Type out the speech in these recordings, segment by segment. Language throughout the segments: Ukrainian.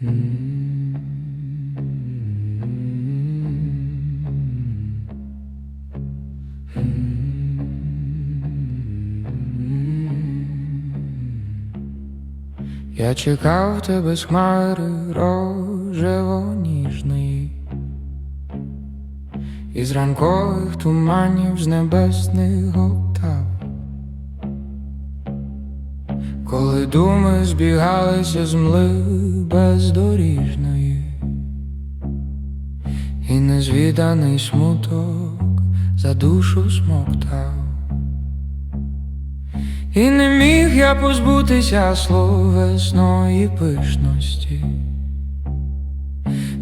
Я чекав тебе з хмари рожево ніжної, із ранкових туманів з небесних октав. Коли думи збігалися з мли бездоріжної, і незвіданий смуток за душу смоктав. І не міг я позбутися словесної пишності,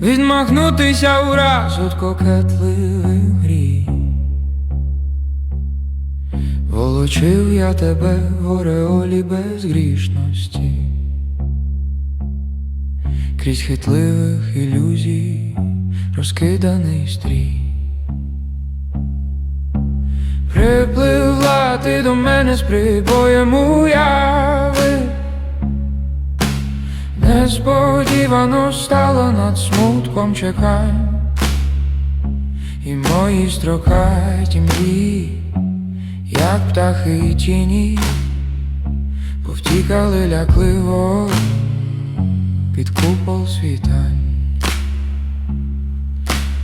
відмахнутися ураз від кокетливих мрій. Волочив я тебе в ореолі безгрішності, крізь хитливих ілюзій розкиданий стрій. Припливла ти до мене з прибоєм уяви. Несподівано стало над смутком чекань. І мої строкаті мрії, як птахи тіні, повтікали лякливо під купол світань.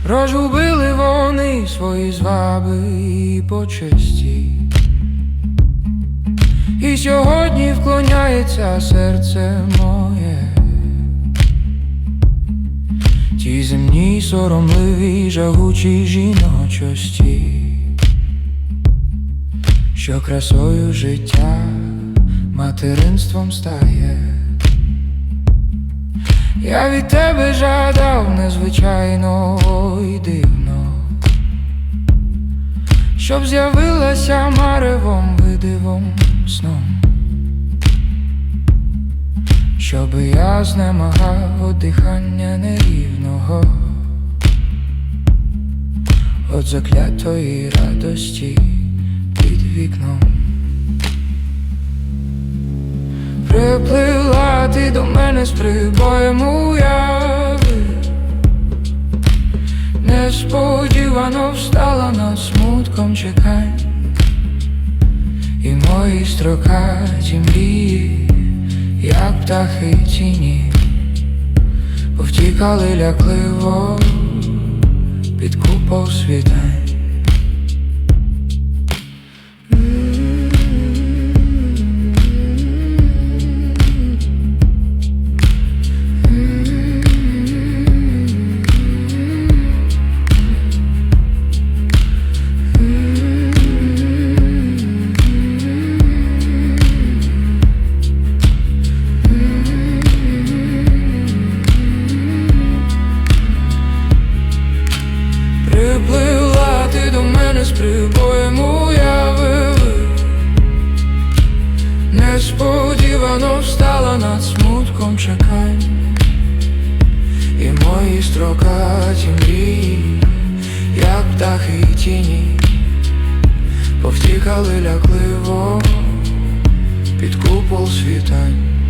Розгубили вони свої зваби і почесті. І сьогодні вклоняється серце моє, тій земній соромливій жагучій жіночості, що красою життя материнством стає. Я від тебе жадав незвичайного і дивно, щоб з'явилася маревом видивом сном, щоби я знемагав дихання нерівного, от заклятої радості вікном. Припливла ти до мене з прибоєм уяви. Несподівано встала над смутком чекань. І мої строкаті мрії, як птахи тіні Повтікали лякливо під купол світань до мене з прибоєм уяви Несподівано встала над смутком чекань. І мої строкаті мрії, як птахи тіні Повтікали лякливо під купол світань